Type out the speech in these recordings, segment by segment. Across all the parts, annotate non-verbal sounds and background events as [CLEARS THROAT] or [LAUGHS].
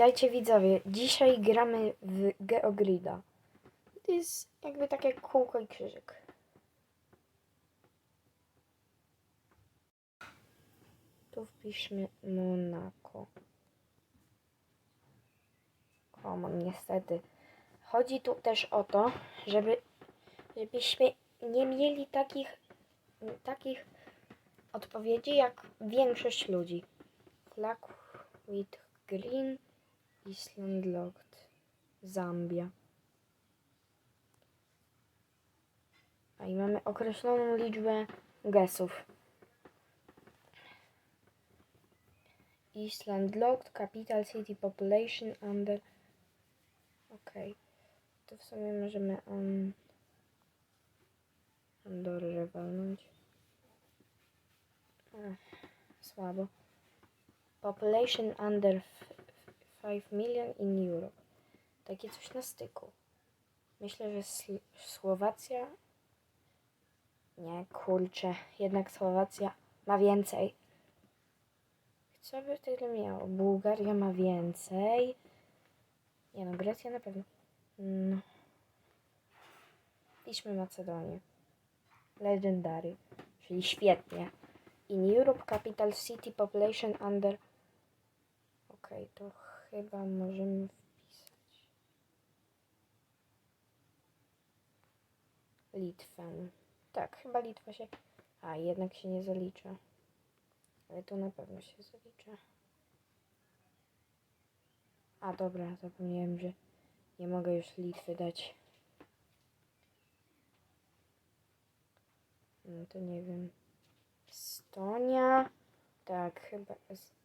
Witajcie widzowie. Dzisiaj gramy w Geogrida. To jest jakby takie kółko i krzyżyk. Tu wpiszmy Monako. Common, niestety. Chodzi tu też o to, żeby, żebyśmy nie mieli takich, takich odpowiedzi jak większość ludzi. Flag with green, Island locked, Zambia. A i mamy określoną liczbę gesów. Island locked, capital city population under. Okej. To w sumie możemy on. Andorrę walnąć. Słabo. Population under 5 million in Europe. Takie coś na styku. Myślę, że Słowacja. Nie, kurczę. Jednak Słowacja ma więcej. Co by tyle miało? Bułgaria ma więcej. Nie no, Grecja na pewno. No. Piszmy Macedonię. Legendary. Czyli świetnie. In Europe Capital City Population under. Okej, to chyba możemy wpisać. Litwę. Tak, chyba Litwa się. A, jednak się nie zalicza. Ale tu na pewno się zalicza. A, dobra, zapomniałem, że nie mogę już Litwy dać. No to nie wiem. Estonia. Tak, chyba. Es...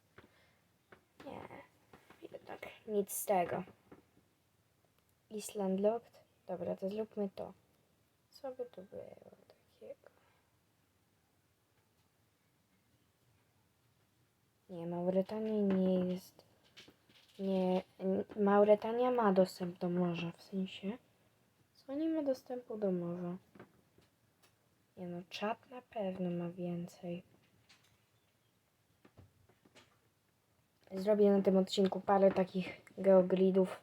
Nic z tego. Island locked. Dobra, to zróbmy to. Co by tu było takiego? Nie, Mauretania nie jest. Nie. Mauretania ma dostęp do morza, w sensie. Co nie ma dostępu do morza? Nie no, czat na pewno ma więcej. Zrobię na tym odcinku parę takich geogridów.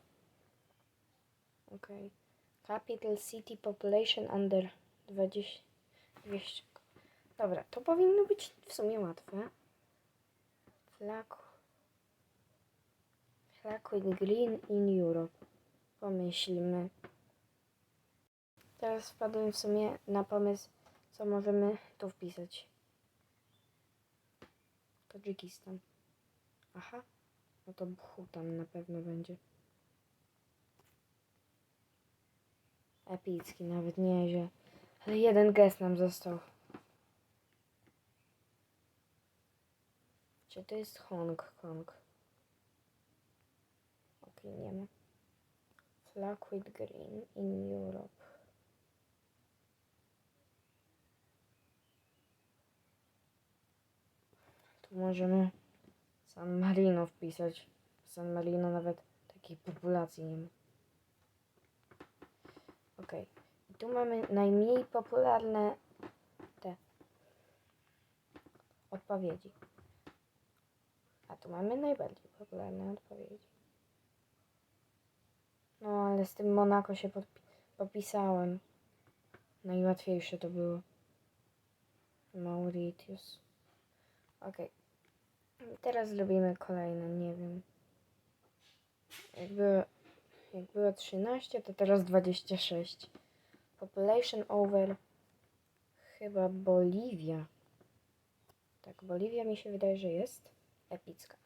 Okej. Capital City Population under 20, 200. Dobra, to powinno być w sumie łatwe. Flag. With green in Europe. Pomyślmy. Teraz wpadłem w sumie na pomysł, co możemy tu wpisać. Tadżykistan. Aha. No to Bhutan na pewno będzie. Epicki, nawet nieźle. Ale jeden gest nam został. Czy to jest Hong Kong? Okej, nie ma. Flag with green in Europe. Tu możemy San Marino wpisać. San Marino nawet takiej populacji nie ma. Okej. I tu mamy najmniej popularne te odpowiedzi. A tu mamy najbardziej popularne odpowiedzi. No, ale z tym Monako się popisałem. Najłatwiejsze to było. Mauritius. Okej. Teraz zrobimy kolejne, nie wiem. Jak było, jak było 13, to teraz 26. Population over chyba Boliwia. Tak, Boliwia mi się wydaje, że jest epicka.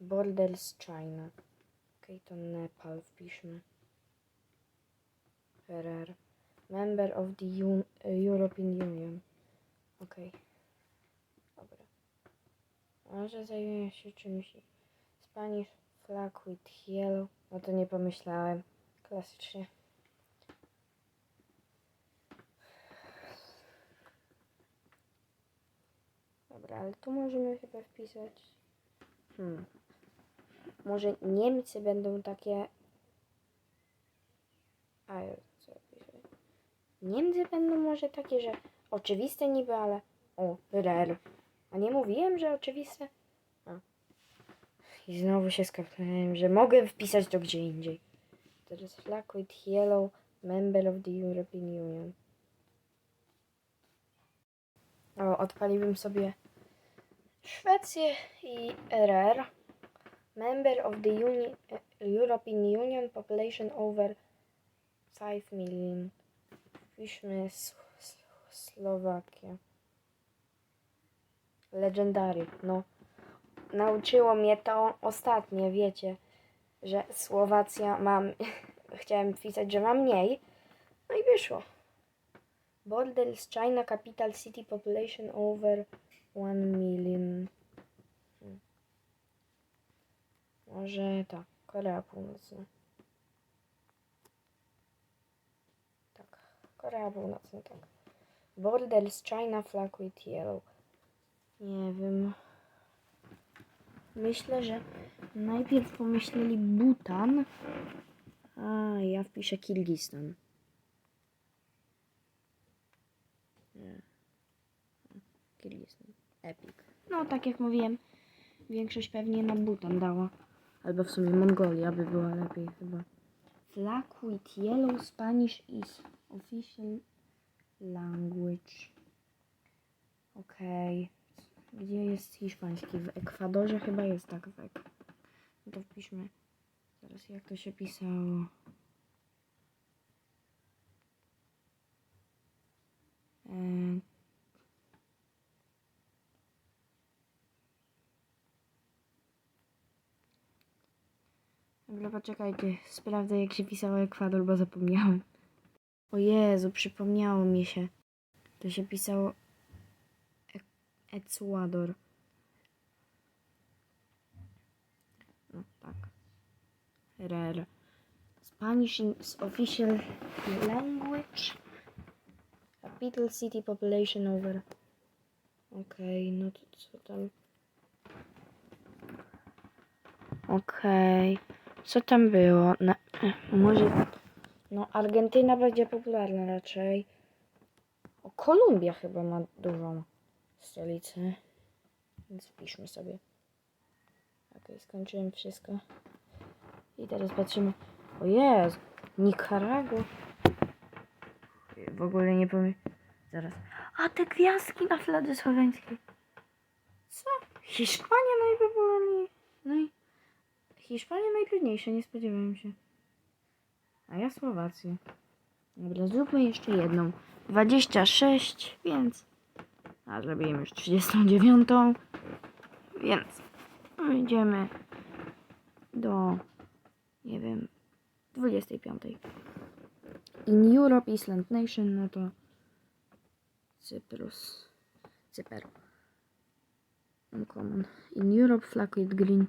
Borders China. Okej, to Nepal wpiszmy. RR. Member of the Un European Union. Okej. Dobra. Może zajmie się czymś. Spanish flag with yellow. No to nie pomyślałem. Klasycznie. Dobra, ale tu możemy chyba wpisać. Hmm. Może Niemcy będą takie. A co ja piszę? Niemcy będą może takie, że oczywiste niby, ale. O, RR. A nie mówiłem, że oczywiste? A. I znowu się skapnąłem, że mogę wpisać to gdzie indziej. Teraz flag with yellow member of the European Union. O, odpaliłbym sobie Szwecję i RR. Member of the Uni European Union population over 5 million. S- Słowakię. Legendary, no. Nauczyło mnie to ostatnie, wiecie, że Słowacja mam, [LAUGHS] chciałem pisać, że ma mniej, no i wyszło. Borders, China, capital city, population over 1 million. Hmm. Może tak, Korea Północna. Tak, Korea Północna, tak. Borders, China, flag with yellow. Nie wiem. Myślę, że najpierw pomyśleli Butan, a ja wpiszę Kirgistan. Nie. Kirgistan. Epic. No, tak jak mówiłem, większość pewnie na Butan dała. Albo w sumie Mongolia by była lepiej chyba. Flag with yellow Spanish is official language. Okej. Gdzie jest hiszpański? W Ekwadorze chyba jest tak w. No to wpiszmy. Zaraz jak to się pisało. Eee. Dobra, poczekajcie. Sprawdzę jak się pisało Ekwador, bo zapomniałem. O Jezu, przypomniało mi się. To się pisało Ecuador. No tak. RR. Spanish is official language. Capital city population over. Okej, no to co tam? Okej. Co tam było? Na, [CLEARS THROAT] może. No, Argentyna będzie popularna raczej. O, Kolumbia chyba ma dużą stolicę. Więc wpiszmy sobie. Okej, skończyłem wszystko. I teraz patrzymy. O Jezu, Nikaragua. W ogóle nie powiem. Zaraz. A te gwiazdki na fladze słoweńskiej. Co? Hiszpania najpopularniejsza. No i Hiszpania najtrudniejsza, nie spodziewałem się. A ja Słowację. Dobra, zróbmy jeszcze jedną. 26, więc... A zrobiłem już 39, więc idziemy do, nie wiem, 25. In Europe, Island Nation, no to Cyprus. Cyper. Uncommon. In Europe, flag with green.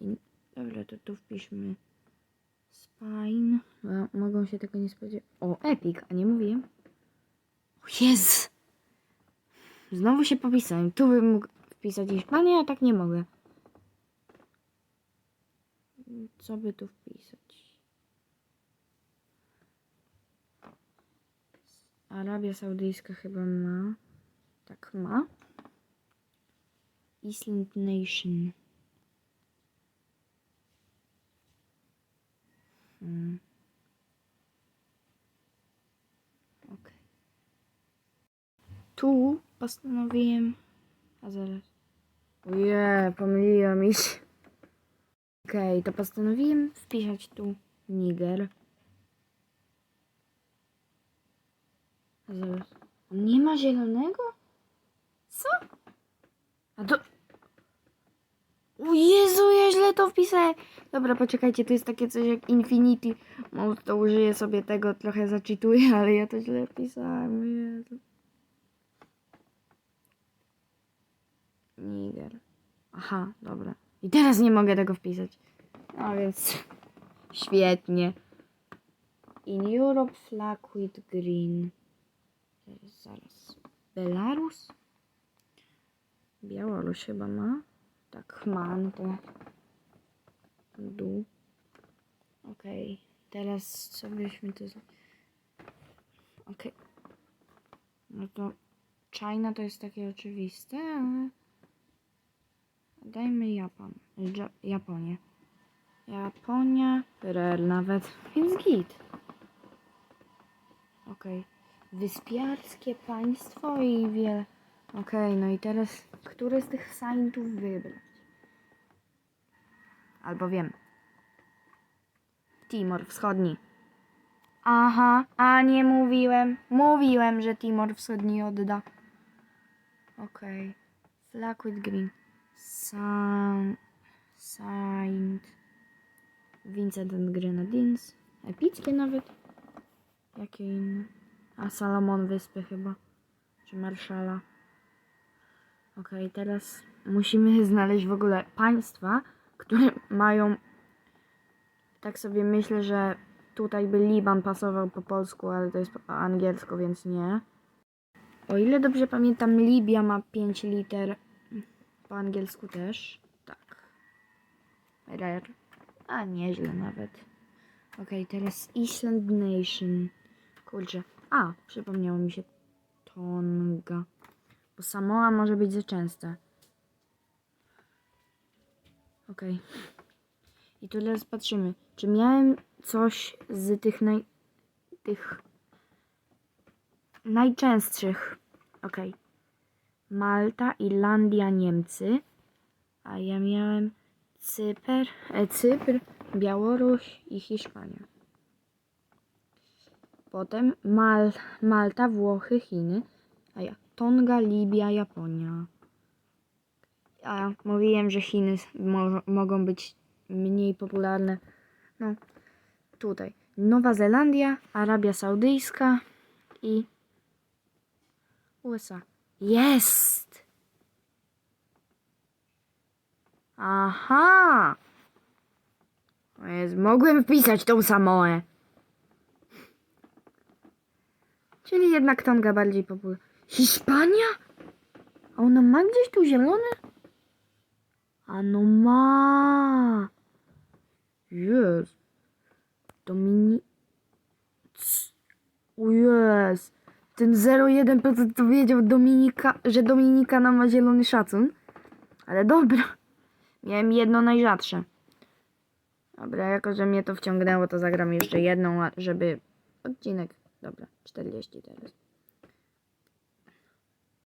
In, dobra, to tu wpiszmy Spine. Bo mogą się tego nie spodziewać. O, Epic, a nie mówiłem? Jezu! Znowu się popisałem. Tu bym mógł wpisać Hiszpanię, a tak nie mogę. Co by tu wpisać? Arabia Saudyjska chyba ma. Tak ma. Island Nation. Hmm. Tu postanowiłem. A zaraz. Ojej, pomyliła mi się. Okej, to postanowiłem wpisać tu Niger. A zaraz. Nie ma zielonego? Co? A to. O Jezu, ja źle to wpisałem. Dobra, poczekajcie, to jest takie coś jak Infinity. Może to użyję sobie tego, trochę zaczytuję, [LAUGHS] ale ja to źle wpisałem. Jezu. Niger. Aha, dobra. I teraz nie mogę tego wpisać. No więc [LAUGHS] świetnie. In Europe flag with green. Zaraz, zaraz. Belarus? Białoruś chyba ma. Tak, ma, no to dół. Okej, teraz co byśmy tu... Okej. No to China to jest takie oczywiste, ale... Dajmy Japan. Ja- Japonię. Japonia, PRL nawet, więc git. Okej. Wyspiarskie państwo i wiele. Okej, no i teraz, który z tych saintów wybrać? Albo wiem. Timor Wschodni. Aha, a nie mówiłem. Mówiłem, że Timor Wschodni odda. Okej. Flag with green. San... Saint... Vincent and Grenadines. Epickie nawet. Jakie inne? A Salomon Wyspy chyba. Czy Marszala. Okej, teraz musimy [LAUGHS] znaleźć w ogóle państwa, które mają... Tak sobie myślę, że tutaj by Liban pasował po polsku, ale to jest po angielsku, więc nie. O ile dobrze pamiętam, Libia ma 5 liter. Po angielsku też. Tak. Rare. A nieźle nawet. Okej, teraz Island Nation. Kurczę. A, przypomniało mi się Tonga. Bo Samoa może być za częste. Okej. I tu teraz patrzymy, czy miałem coś z tych naj... tych najczęstszych. Okej. Malta, Irlandia, Niemcy. A ja miałem Cyper, e, Cypr, Białoruś i Hiszpania. Potem Mal, Malta, Włochy, Chiny. A ja Tonga, Libia, Japonia. A mówiłem, że Chiny mo mogą być mniej popularne. No, tutaj. Nowa Zelandia, Arabia Saudyjska i USA. Jest! Aha! O Jezu, mogłem wpisać tą Samoę. Czyli jednak Tonga bardziej popularna. Hiszpania? A ona ma gdzieś tu zielone? A no ma. Jest. Domini... O jest. Ten 0,1% to wiedział Dominika, że Dominikana ma zielony szacun. Ale dobra. Miałem jedno najrzadsze. Dobra, jako że mnie to wciągnęło, to zagram jeszcze jedną, żeby... Odcinek. Dobra, 40 teraz.